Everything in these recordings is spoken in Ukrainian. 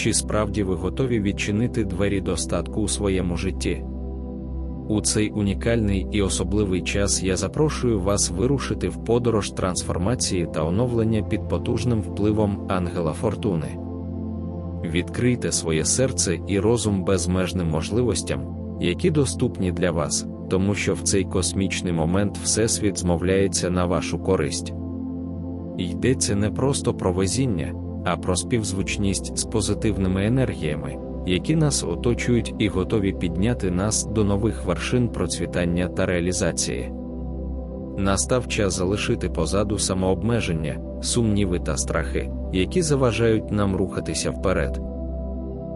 Чи справді ви готові відчинити двері достатку у своєму житті? У цей унікальний і особливий час я запрошую вас вирушити в подорож трансформації та оновлення під потужним впливом ангела Фортуни. Відкрийте своє серце і розум безмежним можливостям, які доступні для вас, тому що в цей космічний момент Всесвіт змовляється на вашу користь. Йдеться не просто про везіння, а про співзвучність з позитивними енергіями, які нас оточують і готові підняти нас до нових вершин процвітання та реалізації. Настав час залишити позаду самообмеження, сумніви та страхи, які заважають нам рухатися вперед.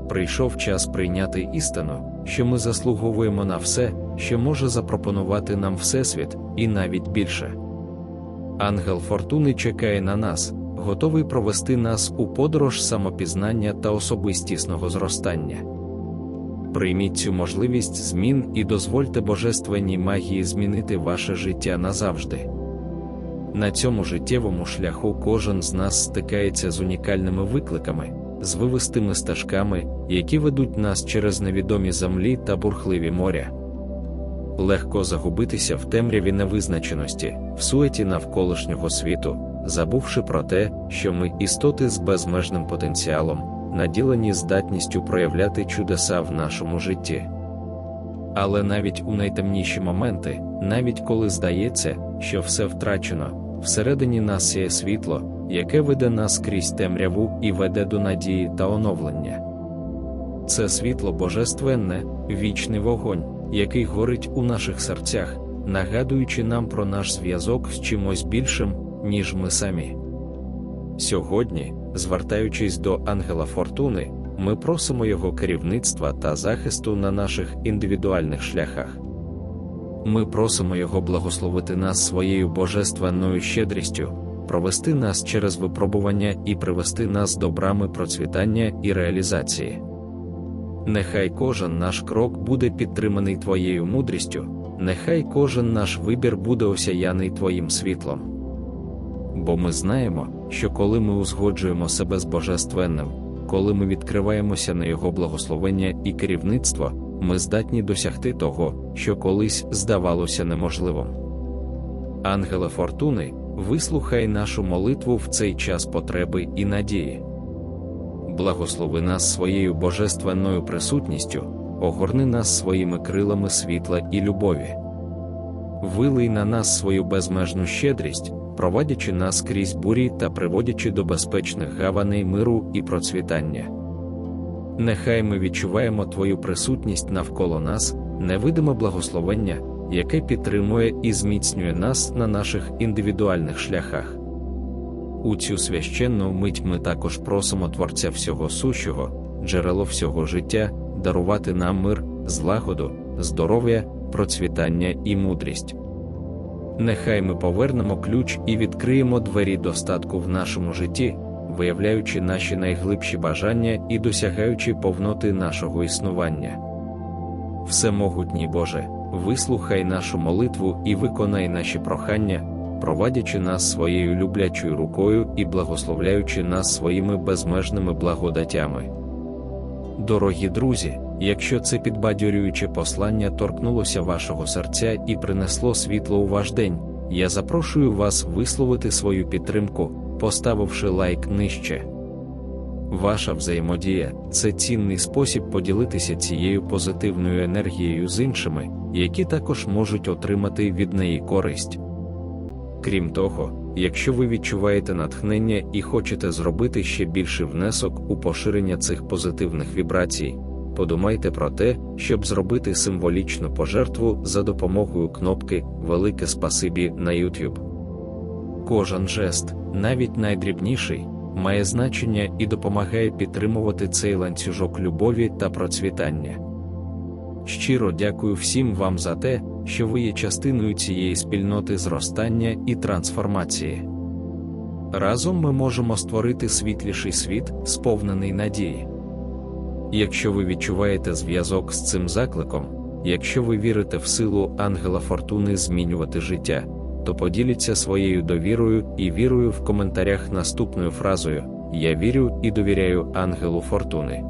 Прийшов час прийняти істину, що ми заслуговуємо на все, що може запропонувати нам Всесвіт, і навіть більше. Ангел Фортуни чекає на нас, готовий провести нас у подорож самопізнання та особистісного зростання. Прийміть цю можливість змін і дозвольте божественній магії змінити ваше життя назавжди. На цьому життєвому шляху кожен з нас стикається з унікальними викликами, з вивистими стежками, які ведуть нас через невідомі землі та бурхливі моря. Легко загубитися в темряві невизначеності, в суеті навколишнього світу, забувши про те, що ми істоти з безмежним потенціалом, наділені здатністю проявляти чудеса в нашому житті. Але навіть у найтемніші моменти, навіть коли здається, що все втрачено, всередині нас є світло, яке веде нас крізь темряву і веде до надії та оновлення. Це світло божественне, вічний вогонь, який горить у наших серцях, нагадуючи нам про наш зв'язок з чимось більшим, ніж ми самі. Сьогодні, звертаючись до Ангела Фортуни, ми просимо його керівництва та захисту на наших індивідуальних шляхах. Ми просимо Його благословити нас своєю божественною щедрістю, провести нас через випробування і привести нас до брами процвітання і реалізації. Нехай кожен наш крок буде підтриманий Твоєю мудрістю, нехай кожен наш вибір буде осяяний Твоїм світлом. Бо ми знаємо, що коли ми узгоджуємо себе з Божественним, коли ми відкриваємося на Його благословення і керівництво, ми здатні досягти того, що колись здавалося неможливим. Ангеле Фортуни, вислухай нашу молитву в цей час потреби і надії. Благослови нас своєю божественною присутністю, огорни нас своїми крилами світла і любові. Вилий на нас свою безмежну щедрість, проводячи нас крізь бурі та приводячи до безпечних гаваней миру і процвітання. Нехай ми відчуваємо Твою присутність навколо нас, невидиме благословення, яке підтримує і зміцнює нас на наших індивідуальних шляхах. У цю священну мить ми також просимо Творця всього сущого, джерело всього життя, дарувати нам мир, злагоду, здоров'я, процвітання і мудрість. Нехай ми повернемо ключ і відкриємо двері достатку в нашому житті, виявляючи наші найглибші бажання і досягаючи повноти нашого існування. Всемогутній Боже, вислухай нашу молитву і виконай наші прохання, провадячи нас своєю люблячою рукою і благословляючи нас своїми безмежними благодатями. Дорогі друзі, якщо це підбадьорююче послання торкнулося вашого серця і принесло світло у ваш день, я запрошую вас висловити свою підтримку, поставивши лайк нижче. Ваша взаємодія це цінний спосіб поділитися цією позитивною енергією з іншими, які також можуть отримати від неї користь. Крім того, якщо ви відчуваєте натхнення і хочете зробити ще більший внесок у поширення цих позитивних вібрацій, подумайте про те, щоб зробити символічну пожертву за допомогою кнопки Велике Спасибі на YouTube. Кожен жест, навіть найдрібніший, має значення і допомагає підтримувати цей ланцюжок любові та процвітання. Щиро дякую всім вам за те, що ви є частиною цієї спільноти зростання і трансформації. Разом ми можемо створити світліший світ, сповнений надії. Якщо ви відчуваєте зв'язок з цим закликом, якщо ви вірите в силу ангела фортуни змінювати життя, то поділіться своєю довірою і вірою в коментарях наступною фразою я вірю і довіряю ангелу фортуни.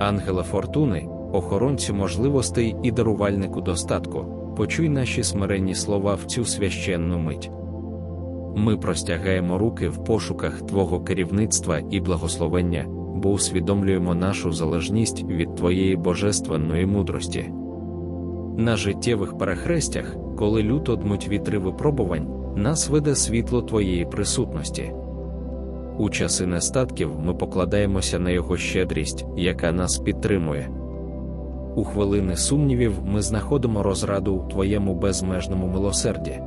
Ангеле фортуни, охоронцю можливостей і дарувальнику достатку, почуй наші смиренні слова в цю священну мить. Ми простягаємо руки в пошуках Твого керівництва і благословення, бо усвідомлюємо нашу залежність від Твоєї божественної мудрості. На життєвих перехрестях, коли люто дмуть вітри випробувань, нас веде світло Твоєї присутності. У часи нестатків ми покладаємося на Його щедрість, яка нас підтримує. У хвилини сумнівів ми знаходимо розраду у Твоєму безмежному милосерді.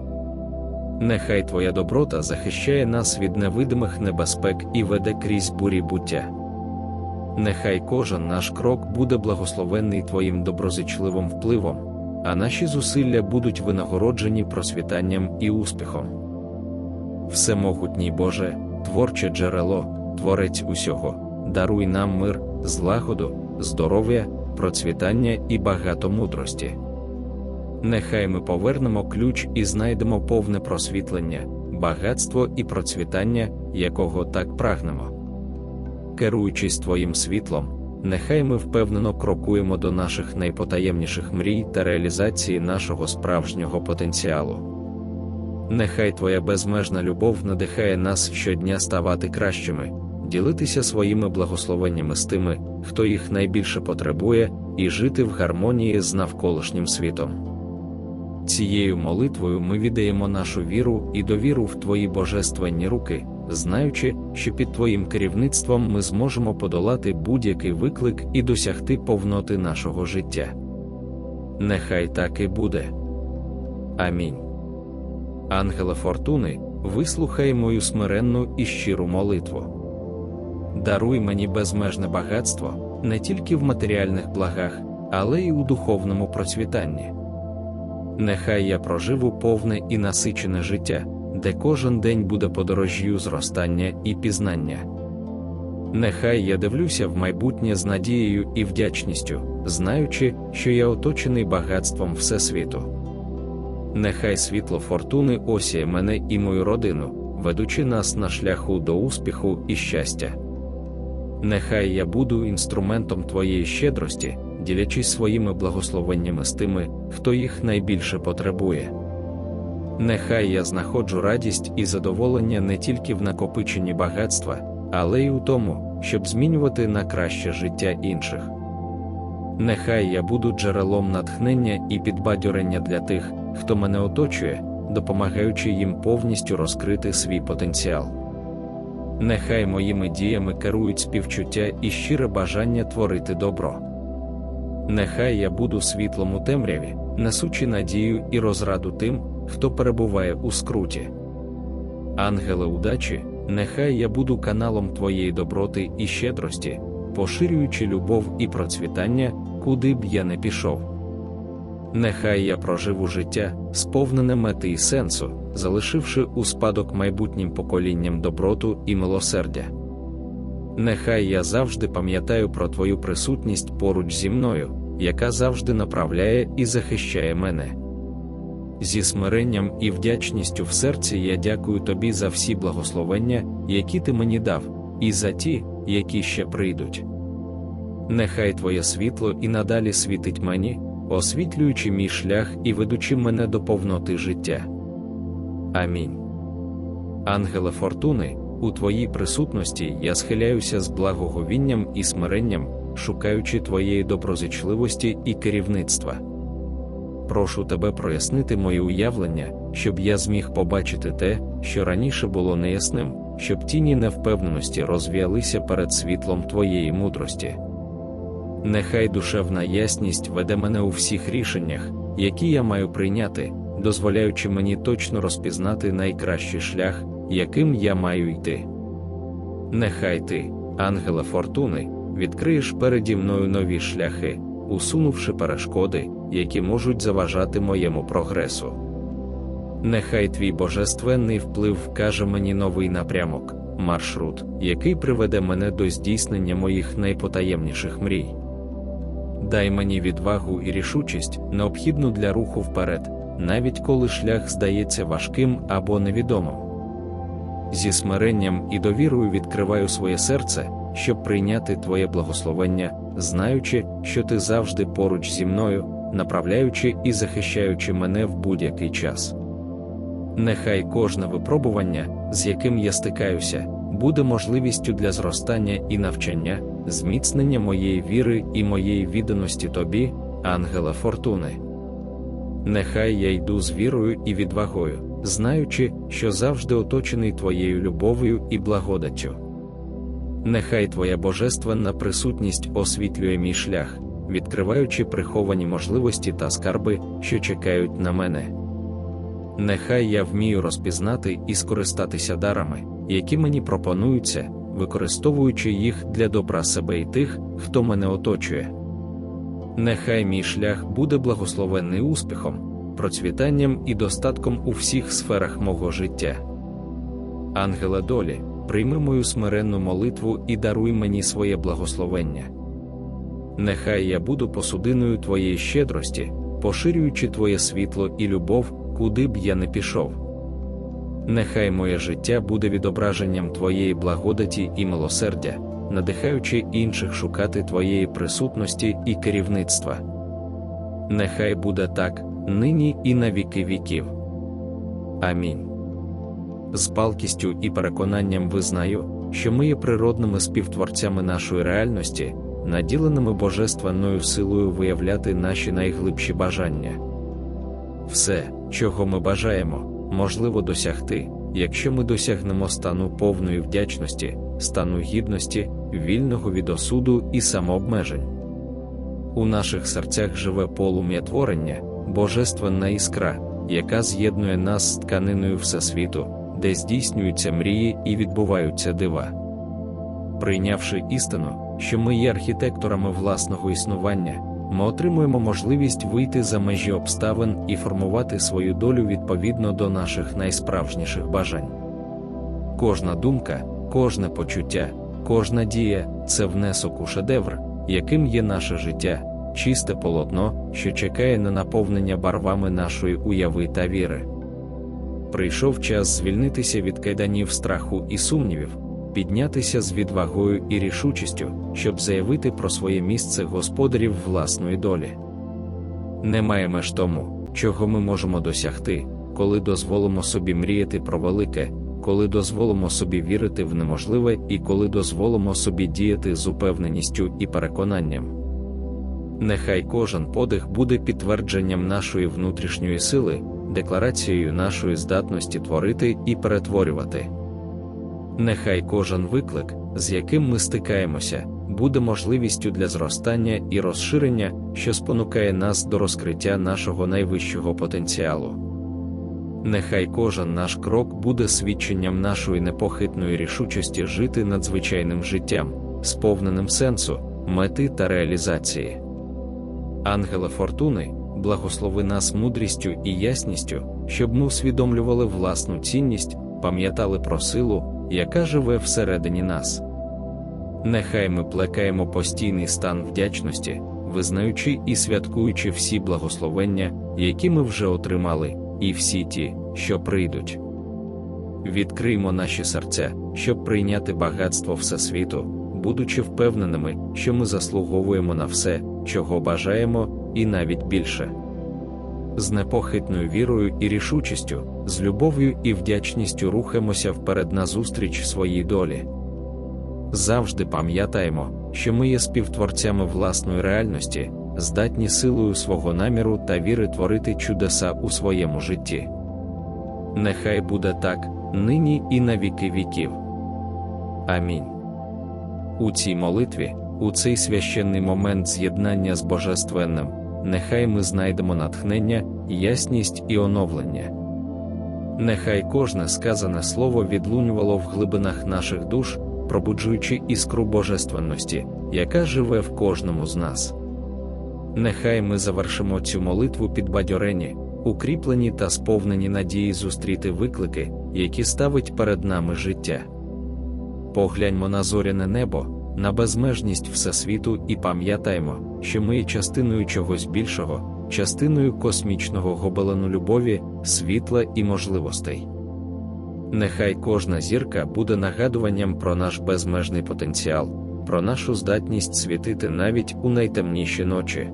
Нехай Твоя доброта захищає нас від невидимих небезпек і веде крізь бурі буття. Нехай кожен наш крок буде благословенний Твоїм доброзичливим впливом, а наші зусилля будуть винагороджені просвітанням і успіхом. Всемогутній Боже, творче джерело, творець усього, даруй нам мир, злагоду, здоров'я, процвітання і багато мудрості. Нехай ми повернемо ключ і знайдемо повне просвітлення, багатство і процвітання, якого так прагнемо. Керуючись Твоїм світлом, нехай ми впевнено крокуємо до наших найпотаємніших мрій та реалізації нашого справжнього потенціалу. Нехай Твоя безмежна любов надихає нас щодня ставати кращими, ділитися своїми благословеннями з тими, хто їх найбільше потребує, і жити в гармонії з навколишнім світом. Цією молитвою ми віддаємо нашу віру і довіру в Твої божественні руки, знаючи, що під Твоїм керівництвом ми зможемо подолати будь-який виклик і досягти повноти нашого життя. Нехай так і буде. Амінь. Ангеле Фортуни, вислухай мою смиренну і щиру молитву. Даруй мені безмежне багатство не тільки в матеріальних благах, але й у духовному процвітанні. Нехай я проживу повне і насичене життя, де кожен день буде подорожжю зростання і пізнання. Нехай я дивлюся в майбутнє з надією і вдячністю, знаючи, що я оточений багатством Всесвіту. Нехай світло фортуни осяє мене і мою родину, ведучи нас на шляху до успіху і щастя. Нехай я буду інструментом Твоєї щедрості, ділячись своїми благословеннями з тими, хто їх найбільше потребує. Нехай я знаходжу радість і задоволення не тільки в накопиченні багатства, але й у тому, щоб змінювати на краще життя інших. Нехай я буду джерелом натхнення і підбадьорення для тих, хто мене оточує, допомагаючи їм повністю розкрити свій потенціал. Нехай моїми діями керують співчуття і щире бажання творити добро. Нехай я буду світлом у темряві, несучи надію і розраду тим, хто перебуває у скруті. Ангеле удачі, нехай я буду каналом Твоєї доброти і щедрості, поширюючи любов і процвітання, куди б я не пішов. Нехай я проживу життя, сповнене мети і сенсу, залишивши у спадок майбутнім поколінням доброту і милосердя. Нехай я завжди пам'ятаю про Твою присутність поруч зі мною, яка завжди направляє і захищає мене. Зі смиренням і вдячністю в серці я дякую тобі за всі благословення, які ти мені дав, і за ті, які ще прийдуть. Нехай Твоє світло і надалі світить мені, освітлюючи мій шлях і ведучи мене до повноти життя. Амінь. Ангеле Фортуни, у Твоїй присутності я схиляюся з благоговінням і смиренням, шукаючи Твоєї доброзичливості і керівництва. Прошу тебе прояснити мої уявлення, щоб я зміг побачити те, що раніше було неясним, щоб тіні невпевненості розвіялися перед світлом Твоєї мудрості. Нехай душевна ясність веде мене у всіх рішеннях, які я маю прийняти, дозволяючи мені точно розпізнати найкращий шлях, яким я маю йти. Нехай ти, ангеле фортуни, відкриєш переді мною нові шляхи, усунувши перешкоди, які можуть заважати моєму прогресу. Нехай твій божественний вплив вкаже мені новий напрямок, маршрут, який приведе мене до здійснення моїх найпотаємніших мрій. Дай мені відвагу і рішучість, необхідну для руху вперед, навіть коли шлях здається важким або невідомим. зі смиренням і довірою відкриваю своє серце, щоб прийняти Твоє благословення, знаючи, що Ти завжди поруч зі мною, направляючи і захищаючи мене в будь-який час. Нехай кожне випробування, з яким я стикаюся, буде можливістю для зростання і навчання, зміцнення моєї віри і моєї відданості тобі, ангела фортуни. Нехай я йду з вірою і відвагою, знаючи, що завжди оточений Твоєю любов'ю і благодаттю. Нехай Твоя божественна присутність освітлює мій шлях, відкриваючи приховані можливості та скарби, що чекають на мене. Нехай я вмію розпізнати і скористатися дарами, які мені пропонуються, використовуючи їх для добра себе і тих, хто мене оточує. Нехай мій шлях буде благословенний успіхом, процвітанням і достатком у всіх сферах мого життя. Ангела долі, прийми мою смиренну молитву і даруй мені своє благословення. Нехай я буду посудиною Твоєї щедрості, поширюючи Твоє світло і любов, куди б я не пішов. Нехай моє життя буде відображенням Твоєї благодаті і милосердя, надихаючи інших шукати Твоєї присутності і керівництва. Нехай буде так, нині і на віки віків. Амінь. З палкістю і переконанням визнаю, що ми є природними співтворцями нашої реальності, наділеними божественною силою виявляти наші найглибші бажання. Все, чого ми бажаємо, можливо досягти, якщо ми досягнемо стану повної вдячності, стану гідності, вільного від осуду і самообмежень. У наших серцях живе полум'я творення, божественна іскра, яка з'єднує нас з тканиною Всесвіту, де здійснюються мрії і відбуваються дива. Прийнявши істину, що ми є архітекторами власного існування, ми отримуємо можливість вийти за межі обставин і формувати свою долю відповідно до наших найсправжніших бажань. Кожна думка, кожне почуття, кожна дія це внесок у шедевр, яким є наше життя, чисте полотно, що чекає на наповнення барвами нашої уяви та віри. Прийшов час звільнитися від кайданів страху і сумнівів, піднятися з відвагою і рішучістю, щоб заявити про своє місце господарів власної долі. Немає меж тому, чого ми можемо досягти, коли дозволимо собі мріяти про велике, коли дозволимо собі вірити в неможливе і коли дозволимо собі діяти з упевненістю і переконанням. Нехай кожен подих буде підтвердженням нашої внутрішньої сили, декларацією нашої здатності творити і перетворювати. Нехай кожен виклик, з яким ми стикаємося, буде можливістю для зростання і розширення, що спонукає нас до розкриття нашого найвищого потенціалу. Нехай кожен наш крок буде свідченням нашої непохитної рішучості жити надзвичайним життям, сповненим сенсу, мети та реалізації. Ангеле Фортуни, благослови нас мудрістю і ясністю, щоб ми усвідомлювали власну цінність, пам'ятали про силу, яка живе всередині нас. Нехай ми плекаємо постійний стан вдячності, визнаючи і святкуючи всі благословення, які ми вже отримали, і всі ті, що прийдуть. Відкриймо наші серця, щоб прийняти багатство Всесвіту, будучи впевненими, що ми заслуговуємо на все, чого бажаємо, і навіть більше. З непохитною вірою і рішучістю, з любов'ю і вдячністю рухаємося вперед назустріч своїй долі. Завжди пам'ятаємо, що ми є співтворцями власної реальності, здатні силою свого наміру та віри творити чудеса у своєму житті. Нехай буде так, нині і на віки віків. Амінь. У цій молитві, у цей священний момент з'єднання з Божественним, нехай ми знайдемо натхнення, ясність і оновлення. Нехай кожне сказане слово відлунювало в глибинах наших душ, пробуджуючи іскру божественності, яка живе в кожному з нас. Нехай ми завершимо цю молитву підбадьорені, укріплені та сповнені надії зустріти виклики, які ставить перед нами життя. Погляньмо на зоряне небо, на безмежність Всесвіту і пам'ятаймо, що ми є частиною чогось більшого, частиною космічного гобелену любові, світла і можливостей. Нехай кожна зірка буде нагадуванням про наш безмежний потенціал, про нашу здатність світити навіть у найтемніші ночі.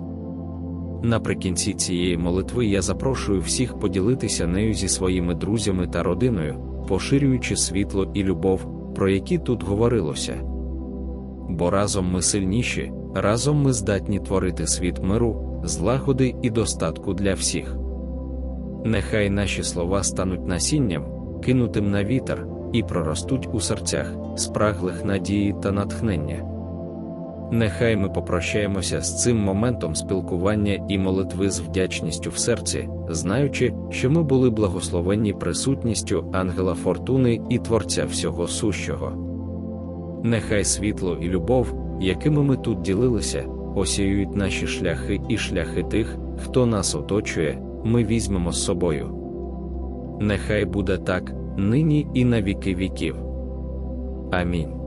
Наприкінці цієї молитви я запрошую всіх поділитися нею зі своїми друзями та родиною, поширюючи світло і любов, про які тут говорилося. Бо разом ми сильніші, разом ми здатні творити світ миру, злагоди і достатку для всіх. Нехай наші слова стануть насінням, кинутим на вітер, і проростуть у серцях, спраглих надії та натхнення. Нехай ми попрощаємося з цим моментом спілкування і молитви з вдячністю в серці, знаючи, що ми були благословенні присутністю ангела фортуни і Творця всього сущого. Нехай світло і любов, якими ми тут ділилися, осіюють наші шляхи і шляхи тих, хто нас оточує, ми візьмемо з собою. Нехай буде так, нині і на віки віків. Амінь.